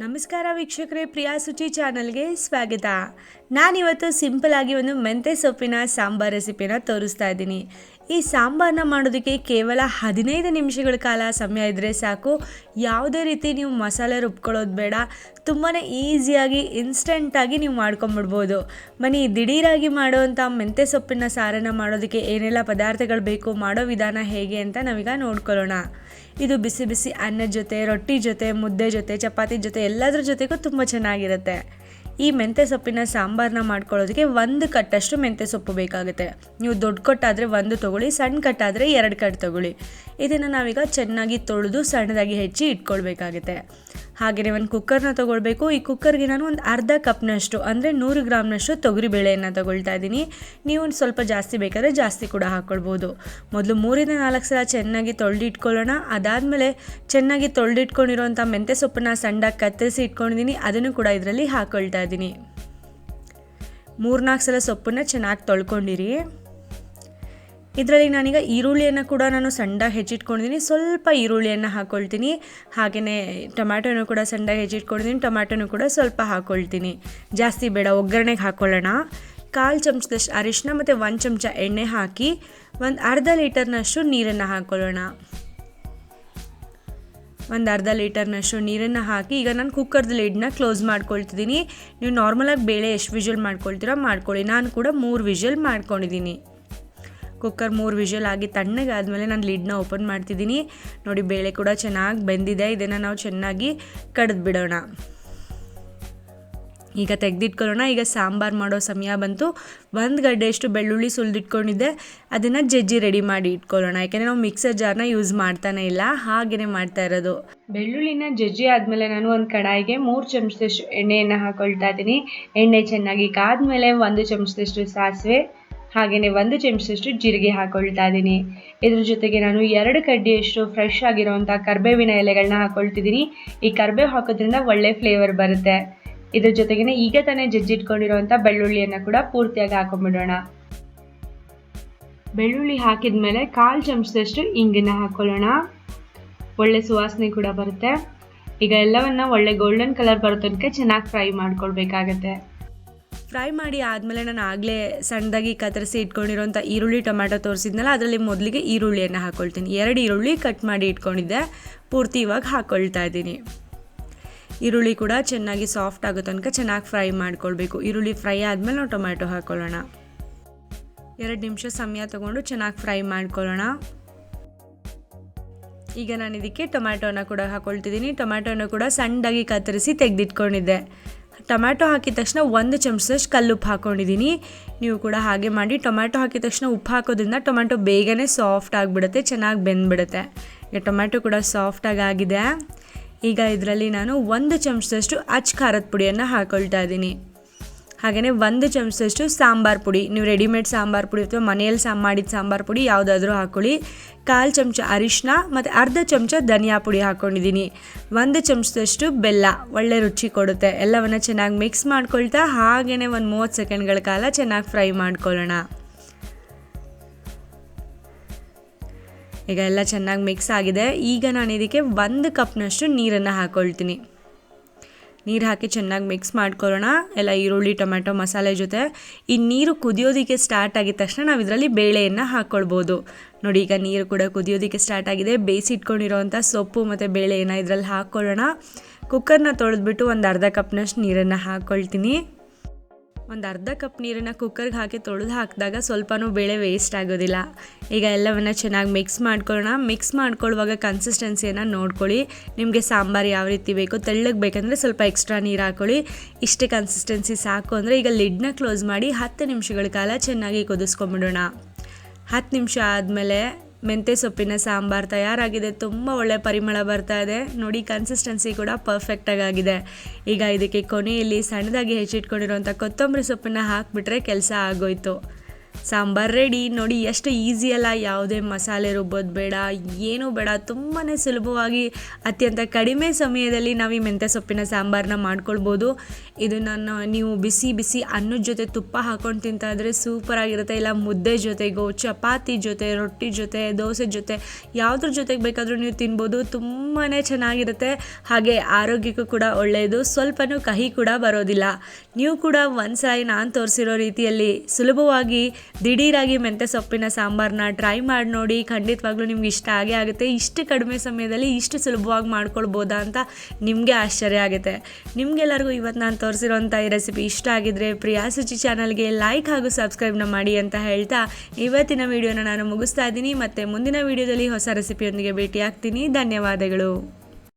ನಮಸ್ಕಾರ ವೀಕ್ಷಕರೇ, ಪ್ರಿಯಾ ಸುಚಿ ಚಾನಲ್ಗೆ ಸ್ವಾಗತ. ನಾನಿವತ್ತು ಸಿಂಪಲ್ ಆಗಿ ಒಂದು ಮೆಂತೆ ಸೊಪ್ಪಿನ ಸಾಂಬಾರ್ ರೆಸಿಪಿನ ತೋರಿಸ್ತಾ ಇದ್ದೀನಿ. ಈ ಸಾಂಬಾರನ್ನ ಮಾಡೋದಕ್ಕೆ ಕೇವಲ ಹದಿನೈದು ನಿಮಿಷಗಳ ಕಾಲ ಸಮಯ ಇದ್ದರೆ ಸಾಕು. ಯಾವುದೇ ರೀತಿ ನೀವು ಮಸಾಲೆ ರುಬ್ಕೊಳ್ಳೋದು ಬೇಡ. ತುಂಬಾ ಈಸಿಯಾಗಿ, ಇನ್ಸ್ಟೆಂಟಾಗಿ ನೀವು ಮಾಡ್ಕೊಂಬಿಡ್ಬೋದು. ಬನ್ನಿ, ದಿಢೀರಾಗಿ ಮಾಡುವಂಥ ಮೆಂತೆ ಸೊಪ್ಪಿನ ಸಾರನ್ನು ಮಾಡೋದಕ್ಕೆ ಏನೆಲ್ಲ ಪದಾರ್ಥಗಳು ಬೇಕು, ಮಾಡೋ ವಿಧಾನ ಹೇಗೆ ಅಂತ ನಾವೀಗ ನೋಡ್ಕೊಳ್ಳೋಣ. ಇದು ಬಿಸಿ ಬಿಸಿ ಅನ್ನದ ಜೊತೆ, ರೊಟ್ಟಿ ಜೊತೆ, ಮುದ್ದೆ ಜೊತೆ, ಚಪಾತಿ ಜೊತೆ, ಎಲ್ಲದರ ಜೊತೆಗೂ ತುಂಬ ಚೆನ್ನಾಗಿರುತ್ತೆ. ಈ ಮೆಂತ್ಯ ಸೊಪ್ಪಿನ ಸಾಂಬಾರನ್ನ ಮಾಡ್ಕೊಳ್ಳೋದಕ್ಕೆ ಒಂದು ಕಟ್ಟಷ್ಟು ಮೆಂತ್ಯ ಸೊಪ್ಪು ಬೇಕಾಗುತ್ತೆ. ನೀವು ದೊಡ್ಡ ಕಟ್ಟಾದರೆ ಒಂದು ತೊಗೊಳ್ಳಿ ಸಣ್ಣ ಕಟ್ಟಾದರೆ ಎರಡು ಕಟ್ ತೊಗೊಳ್ಳಿ. ಇದನ್ನು ನಾವೀಗ ಚೆನ್ನಾಗಿ ತೊಳೆದು ಸಣ್ಣದಾಗಿ ಹೆಚ್ಚಿ ಇಟ್ಕೊಳ್ಬೇಕಾಗುತ್ತೆ. ಹಾಗೆಯೇ ಒಂದು ಕುಕ್ಕರ್ನ ತೊಗೊಳ್ಬೇಕು. ಈ ಕುಕ್ಕರ್ಗೆ ನಾನು ಒಂದು ಅರ್ಧ ಕಪ್ನಷ್ಟು, ಅಂದರೆ ನೂರು ಗ್ರಾಮ್ನಷ್ಟು ತೊಗರಿಬೇಳೆಯನ್ನು ತಗೊಳ್ತಾ ಇದ್ದೀನಿ. ನೀವು ಒಂದು ಸ್ವಲ್ಪ ಜಾಸ್ತಿ ಬೇಕಾದರೆ ಜಾಸ್ತಿ ಕೂಡ ಹಾಕ್ಕೊಳ್ಬೋದು ಮೊದಲು ಮೂರಿಂದ ನಾಲ್ಕು ಸಲ ಚೆನ್ನಾಗಿ ತೊಳೆದಿಟ್ಕೊಳ್ಳೋಣ. ಅದಾದಮೇಲೆ ಚೆನ್ನಾಗಿ ತೊಳೆದಿಟ್ಕೊಂಡಿರೋಂಥ ಮೆಂತ್ಯ ಸೊಪ್ಪನ್ನ ಸಣ್ಣದಾಗಿ ಕತ್ತರಿಸಿ ಇಟ್ಕೊಂಡಿದ್ದೀನಿ. ಅದನ್ನು ಕೂಡ ಇದರಲ್ಲಿ ಹಾಕ್ಕೊಳ್ತಾ ಇದ್ದೀನಿ. ಮೂರ್ನಾಲ್ಕು ಸಲ ಸೊಪ್ಪನ್ನ ಚೆನ್ನಾಗಿ ತೊಳ್ಕೊಂಡಿರಿ. ಇದರಲ್ಲಿ ನಾನೀಗ ಈರುಳ್ಳಿಯನ್ನು ಕೂಡ ನಾನು ಸಣ್ಣ ಹೆಚ್ಚಿಟ್ಕೊಂಡಿದ್ದೀನಿ ಸ್ವಲ್ಪ ಈರುಳ್ಳಿಯನ್ನು ಹಾಕ್ಕೊಳ್ತೀನಿ ಹಾಗೆಯೇ ಟೊಮ್ಯಾಟೊನೂ ಕೂಡ ಸಣ್ಣ ಹೆಚ್ಚಿಟ್ಕೊಂಡಿದ್ದೀನಿ ಟೊಮ್ಯಾಟೊನೂ ಕೂಡ ಸ್ವಲ್ಪ ಹಾಕ್ಕೊಳ್ತೀನಿ ಜಾಸ್ತಿ ಬೇಡ, ಒಗ್ಗರಣೆಗೆ ಹಾಕ್ಕೊಳ್ಳೋಣ ಕಾಲು ಚಮಚದಷ್ಟು ಅರಿಶಿನ ಮತ್ತು ಒಂದು ಚಮಚ ಎಣ್ಣೆ ಹಾಕಿ ಒಂದು ಅರ್ಧ ಲೀಟರ್ನಷ್ಟು ನೀರನ್ನು ಹಾಕ್ಕೊಳ್ಳೋಣ ಒಂದು ಅರ್ಧ ಲೀಟರ್ನಷ್ಟು ನೀರನ್ನು ಹಾಕಿ ಈಗ ನಾನು ಕುಕ್ಕರ್ದ ಲಿಡ್ನ ಕ್ಲೋಸ್ ಮಾಡ್ಕೊಳ್ತಿದ್ದೀನಿ ನೀವು ನಾರ್ಮಲಾಗಿ ಬೇಳೆ ಎಷ್ಟು ವಿಜುವಲ್ ಮಾಡ್ಕೊಳ್ತೀರೋ ಮಾಡ್ಕೊಳ್ಳಿ. ನಾನು ಕೂಡ ಮೂರು ವಿಜುವಲ್ ಮಾಡ್ಕೊಂಡಿದ್ದೀನಿ ಕುಕ್ಕರ್ ಮೂರು ವಿಷಲ್ ಆಗಿ ತಣ್ಣಗಾದಮೇಲೆ ನಾನು ಲಿಡ್ನ ಓಪನ್ ಮಾಡ್ತಿದ್ದೀನಿ. ನೋಡಿ, ಬೇಳೆ ಕೂಡ ಚೆನ್ನಾಗಿ ಬೆಂದಿದೆ. ಇದನ್ನು ನಾವು ಚೆನ್ನಾಗಿ ಕಡ್ದು ಬಿಡೋಣ. ಈಗ ತೆಗೆದಿಟ್ಕೊಳ್ಳೋಣ. ಈಗ ಸಾಂಬಾರು ಮಾಡೋ ಸಮಯ ಬಂತು. ಒಂದು ಗಡ್ಡೆಯಷ್ಟು ಬೆಳ್ಳುಳ್ಳಿ ಸುಲಿದಿಟ್ಕೊಂಡಿದ್ದೆ. ಅದನ್ನು ಜಜ್ಜಿ ರೆಡಿ ಮಾಡಿ ಇಟ್ಕೊಳ್ಳೋಣ. ಯಾಕೆಂದರೆ ನಾವು ಮಿಕ್ಸರ್ ಜಾರ್ನ ಯೂಸ್ ಮಾಡ್ತಾನೆ ಇಲ್ಲ. ಹಾಗೇ ಮಾಡ್ತಾ ಇರೋದು. ಬೆಳ್ಳುಳ್ಳಿನ ಜಜ್ಜಿ ಆದಮೇಲೆ ನಾನು ಒಂದು ಕಡಾಯಿಗೆ ಮೂರು ಚಮಚದಷ್ಟು ಎಣ್ಣೆಯನ್ನು ಹಾಕೊಳ್ತಾ ಇದ್ದೀನಿ. ಎಣ್ಣೆ ಚೆನ್ನಾಗಿ ಕಾದ್ಮೇಲೆ ಒಂದು ಚಮಚದಷ್ಟು ಸಾಸಿವೆ. ಹಾಗೆಯೇ ಒಂದು ಚಮಚದಷ್ಟು ಜೀರಿಗೆ ಹಾಕೊಳ್ತಾ ಇದ್ದೀನಿ. ಇದ್ರ ಜೊತೆಗೆ ನಾನು ಎರಡು ಕಡ್ಡಿಯಷ್ಟು ಫ್ರೆಶ್ ಆಗಿರುವಂಥ ಕರ್ಬೇವಿನ ಎಲೆಗಳನ್ನ ಹಾಕೊಳ್ತಿದ್ದೀನಿ. ಈ ಕರ್ಬೇವು ಹಾಕೋದ್ರಿಂದ ಒಳ್ಳೆ ಫ್ಲೇವರ್ ಬರುತ್ತೆ. ಇದ್ರ ಜೊತೆಗೇ ಈಗ ತಾನೇ ಜಜ್ಜಿಟ್ಕೊಂಡಿರುವಂಥ ಬೆಳ್ಳುಳ್ಳಿಯನ್ನು ಕೂಡ ಪೂರ್ತಿಯಾಗಿ ಹಾಕೊಂಡ್ಬಿಡೋಣ. ಬೆಳ್ಳುಳ್ಳಿ ಹಾಕಿದ್ಮೇಲೆ ಕಾಲು ಚಮಚದಷ್ಟು ಇಂಗನ್ನು ಹಾಕೊಳ್ಳೋಣ. ಒಳ್ಳೆ ಸುವಾಸನೆ ಕೂಡ ಬರುತ್ತೆ. ಈಗ ಎಲ್ಲವನ್ನ ಒಳ್ಳೆ ಗೋಲ್ಡನ್ ಕಲರ್ ಬರೋ ತನಕ ಚೆನ್ನಾಗಿ ಫ್ರೈ ಮಾಡ್ಕೊಳ್ಬೇಕಾಗತ್ತೆ. ಫ್ರೈ ಮಾಡಿ ಆದಮೇಲೆ ನಾನು ಆಗಲೇ ಸಣ್ಣದಾಗಿ ಕತ್ತರಿಸಿ ಇಟ್ಕೊಂಡಿರೋಂಥ ಈರುಳ್ಳಿ ಟೊಮ್ಯಾಟೊ ತೋರಿಸಿದ್ನಲ್ಲ, ಅದರಲ್ಲಿ ಮೊದಲಿಗೆ ಈರುಳ್ಳಿಯನ್ನು ಹಾಕ್ಕೊಳ್ತೀನಿ ಎರಡು ಈರುಳ್ಳಿ ಕಟ್ ಮಾಡಿ ಇಟ್ಕೊಂಡಿದ್ದೆ. ಪೂರ್ತಿ ಇವಾಗ ಹಾಕ್ಕೊಳ್ತಾ ಇದ್ದೀನಿ. ಈರುಳ್ಳಿ ಕೂಡ ಚೆನ್ನಾಗಿ ಸಾಫ್ಟ್ ಆಗೋ ತನಕ ಚೆನ್ನಾಗಿ ಫ್ರೈ ಮಾಡ್ಕೊಳ್ಬೇಕು. ಈರುಳ್ಳಿ ಫ್ರೈ ಆದಮೇಲೆ ನಾವು ಟೊಮ್ಯಾಟೊ ಹಾಕ್ಕೊಳ್ಳೋಣ ಎರಡು ನಿಮಿಷ ಸಮಯ ತೊಗೊಂಡು ಚೆನ್ನಾಗಿ ಫ್ರೈ ಮಾಡ್ಕೊಳ್ಳೋಣ. ಈಗ ನಾನು ಇದಕ್ಕೆ ಟೊಮ್ಯಾಟೋನ ಕೂಡ ಹಾಕ್ಕೊಳ್ತಿದ್ದೀನಿ ಟೊಮ್ಯಾಟೋನ ಕೂಡ ಸಣ್ಣದಾಗಿ ಕತ್ತರಿಸಿ ತೆಗೆದಿಟ್ಕೊಂಡಿದ್ದೆ. ಟೊಮ್ಯಾಟೊ ಹಾಕಿದ ತಕ್ಷಣ ಒಂದು ಚಮಚದಷ್ಟು ಕಲ್ಲುಪ್ಪು ಹಾಕ್ಕೊಂಡಿದ್ದೀನಿ ನೀವು ಕೂಡ ಹಾಗೆ ಮಾಡಿ, ಟೊಮ್ಯಾಟೊ ಹಾಕಿದ ತಕ್ಷಣ ಉಪ್ಪು ಹಾಕೋದ್ರಿಂದ ಟೊಮ್ಯಾಟೊ ಬೇಗನೆ ಸಾಫ್ಟ್ ಆಗಿಬಿಡುತ್ತೆ, ಚೆನ್ನಾಗಿ ಬೆಂದ್ಬಿಡುತ್ತೆ. ಈಗ ಟೊಮ್ಯಾಟೊ ಕೂಡ ಸಾಫ್ಟಾಗಿ ಆಗಿದೆ. ಈಗ ಇದರಲ್ಲಿ ನಾನು ಒಂದು ಚಮಚದಷ್ಟು ಅಚ್ಚ ಖಾರದ ಪುಡಿಯನ್ನು ಹಾಕ್ಕೊಳ್ತಾ ಇದ್ದೀನಿ. ಹಾಗೆಯೇ ಒಂದು ಚಮಚದಷ್ಟು ಸಾಂಬಾರು ಪುಡಿ. ನೀವು ರೆಡಿಮೇಡ್ ಸಾಂಬಾರು ಪುಡಿ ಅಥವಾ ಮನೆಯಲ್ಲಿ ಸಾ ಮಾಡಿದ ಸಾಂಬಾರು ಪುಡಿ ಯಾವುದಾದ್ರೂ ಹಾಕ್ಕೊಳ್ಳಿ ಕಾಲು ಚಮಚ ಅರಿಶಿನ ಮತ್ತು ಅರ್ಧ ಚಮಚ ಧನಿಯಾ ಪುಡಿ ಹಾಕ್ಕೊಂಡಿದ್ದೀನಿ ಒಂದು ಚಮಚದಷ್ಟು ಬೆಲ್ಲ ಒಳ್ಳೆ ರುಚಿ ಕೊಡುತ್ತೆ. ಎಲ್ಲವನ್ನು ಚೆನ್ನಾಗಿ ಮಿಕ್ಸ್ ಮಾಡ್ಕೊಳ್ತಾ ಹಾಗೆಯೇ ಒಂದು ಮೂವತ್ತು ಸೆಕೆಂಡ್ಗಳ ಕಾಲ ಚೆನ್ನಾಗಿ ಫ್ರೈ ಮಾಡ್ಕೊಳ್ಳೋಣ. ಈಗ ಎಲ್ಲ ಚೆನ್ನಾಗಿ ಮಿಕ್ಸ್ ಆಗಿದೆ. ಈಗ ನಾನು ಇದಕ್ಕೆ ಒಂದು ಕಪ್ನಷ್ಟು ನೀರನ್ನು ಹಾಕ್ಕೊಳ್ತೀನಿ ನೀರು ಹಾಕಿ ಚೆನ್ನಾಗಿ ಮಿಕ್ಸ್ ಮಾಡ್ಕೊಳ್ಳೋಣ ಎಲ್ಲ ಈರುಳ್ಳಿ ಟೊಮೆಟೊ ಮಸಾಲೆ ಜೊತೆ. ಈ ನೀರು ಕುದಿಯೋದಕ್ಕೆ ಸ್ಟಾರ್ಟ್ ಆಗಿದ ತಕ್ಷಣ ನಾವು ಇದರಲ್ಲಿ ಬೇಳೆಯನ್ನು ಹಾಕ್ಕೊಳ್ಬೋದು ನೋಡಿ, ಈಗ ನೀರು ಕೂಡ ಕುದಿಯೋದಕ್ಕೆ ಸ್ಟಾರ್ಟ್ ಆಗಿದೆ. ಬೇಯಿಸಿಟ್ಕೊಂಡಿರೋವಂಥ ಸೊಪ್ಪು ಮತ್ತು ಬೇಳೆಯನ್ನು ಇದರಲ್ಲಿ ಹಾಕ್ಕೊಳ್ಳೋಣ ಕುಕ್ಕರ್ನ ತೊಳೆದ್ಬಿಟ್ಟು ಒಂದು ಅರ್ಧ ಕಪ್ನಷ್ಟು ನೀರನ್ನು ಹಾಕ್ಕೊಳ್ತೀನಿ ಒಂದು ಅರ್ಧ ಕಪ್ ನೀರನ್ನು ಕುಕ್ಕರ್ಗೆ ಹಾಕಿ ತೊಳೆದು ಹಾಕಿದಾಗ ಸ್ವಲ್ಪನೂ ಬೇಳೆ ವೇಸ್ಟ್ ಆಗೋದಿಲ್ಲ. ಈಗ ಎಲ್ಲವನ್ನು ಚೆನ್ನಾಗಿ ಮಿಕ್ಸ್ ಮಾಡ್ಕೊಳ್ಳೋಣ. ಮಿಕ್ಸ್ ಮಾಡ್ಕೊಳ್ಳುವಾಗ ಕನ್ಸಿಸ್ಟೆನ್ಸಿಯನ್ನು ನೋಡ್ಕೊಳ್ಳಿ. ನಿಮಗೆ ಸಾಂಬಾರು ಯಾವ ರೀತಿ ಬೇಕು, ತೆಳ್ಳಗೆ ಬೇಕಂದರೆ ಸ್ವಲ್ಪ ಎಕ್ಸ್ಟ್ರಾ ನೀರು ಹಾಕ್ಕೊಳ್ಳಿ ಇಷ್ಟೇ ಕನ್ಸಿಸ್ಟೆನ್ಸಿ ಸಾಕು ಅಂದರೆ ಈಗ ಲಿಡ್ನ ಕ್ಲೋಸ್ ಮಾಡಿ ಹತ್ತು ನಿಮಿಷಗಳ ಕಾಲ ಚೆನ್ನಾಗಿ ಕುದಿಸ್ಕೊಂಬಿಡೋಣ. ಹತ್ತು ನಿಮಿಷ ಆದಮೇಲೆ ಮೆಂತ್ಯ ಸೊಪ್ಪಿನ ಸಾಂಬಾರು ತಯಾರಾಗಿದೆ. ತುಂಬ ಒಳ್ಳೆ ಪರಿಮಳ ಬರ್ತಾ ಇದೆ. ನೋಡಿ ಕನ್ಸಿಸ್ಟೆನ್ಸಿ ಕೂಡ ಪರ್ಫೆಕ್ಟಾಗಿ ಆಗಿದೆ ಈಗ ಇದಕ್ಕೆ ಕೊನೆಯಲ್ಲಿ ಸಣ್ಣದಾಗಿ ಹೆಚ್ಚಿಟ್ಕೊಂಡಿರುವಂಥ ಕೊತ್ತಂಬರಿ ಸೊಪ್ಪನ್ನು ಹಾಕಿಬಿಟ್ರೆ ಕೆಲಸ ಆಗೋಯ್ತು. ಸಾಂಬಾರು ರೆಡಿ ನೋಡಿ, ಎಷ್ಟು ಈಸಿ ಅಲ್ಲ. ಯಾವುದೇ ಮಸಾಲೆ ರುಬ್ಬೋದು ಬೇಡ, ಏನೂ ಬೇಡ. ತುಂಬಾ ಸುಲಭವಾಗಿ ಅತ್ಯಂತ ಕಡಿಮೆ ಸಮಯದಲ್ಲಿ ನಾವು ಈ ಮೆಂತ್ಯ ಸೊಪ್ಪಿನ ಸಾಂಬಾರನ್ನ ಮಾಡ್ಕೊಳ್ಬೋದು. ಇದನ್ನು ನೀವು ಬಿಸಿ ಬಿಸಿ ಅನ್ನದ ಜೊತೆ ತುಪ್ಪ ಹಾಕೊಂಡು ತಿಂತಾ ಇದ್ರೆ ಸೂಪರಾಗಿರುತ್ತೆ ಇಲ್ಲ ಮುದ್ದೆ ಜೊತೆಗೋ, ಚಪಾತಿ ಜೊತೆ, ರೊಟ್ಟಿ ಜೊತೆ, ದೋಸೆ ಜೊತೆ, ಯಾವುದ್ರ ಜೊತೆಗೆ ಬೇಕಾದರೂ ನೀವು ತಿನ್ಬೋದು. ತುಂಬಾ ಚೆನ್ನಾಗಿರುತ್ತೆ. ಹಾಗೆ ಆರೋಗ್ಯಕ್ಕೂ ಕೂಡ ಒಳ್ಳೆಯದು ಸ್ವಲ್ಪನೂ ಕಹಿ ಕೂಡ ಬರೋದಿಲ್ಲ. ನೀವು ಕೂಡ ಒಂದ್ಸಾರಿ ನಾನು ತೋರಿಸಿರೋ ರೀತಿಯಲ್ಲಿ ಸುಲಭವಾಗಿ ದಿಢೀರಾಗಿ ಮೆಂತ್ಯ ಸೊಪ್ಪಿನ ಸಾಂಬಾರನ್ನ ಟ್ರೈ ಮಾಡಿ ನೋಡಿ. ಖಂಡಿತವಾಗ್ಲೂ ನಿಮ್ಗೆ ಇಷ್ಟ ಆಗೇ ಆಗುತ್ತೆ. ಇಷ್ಟು ಕಡಿಮೆ ಸಮಯದಲ್ಲಿ ಇಷ್ಟು ಸುಲಭವಾಗಿ ಮಾಡ್ಕೊಳ್ಬೋದಾ ಅಂತ ನಿಮಗೆ ಆಶ್ಚರ್ಯ ಆಗುತ್ತೆ. ನಿಮಗೆಲ್ಲರಿಗೂ ಇವತ್ತು ನಾನು ತೋರಿಸಿರೋಂಥ ಈ ರೆಸಿಪಿ ಇಷ್ಟ ಆಗಿದ್ರೆ ಪ್ರಿಯಾ ಸುಚಿ ಚಾನಲ್ಗೆ ಲೈಕ್ ಹಾಗೂ ಸಬ್ಸ್ಕ್ರೈಬ್ನ ಮಾಡಿ ಅಂತ ಹೇಳ್ತಾ ಇವತ್ತಿನ ವಿಡಿಯೋನ ನಾನು ಮುಗಿಸ್ತಾ ಇದ್ದೀನಿ. ಮತ್ತು ಮುಂದಿನ ವಿಡಿಯೋದಲ್ಲಿ ಹೊಸ ರೆಸಿಪಿಯೊಂದಿಗೆ ಭೇಟಿ ಆಗ್ತೀನಿ ಧನ್ಯವಾದಗಳು.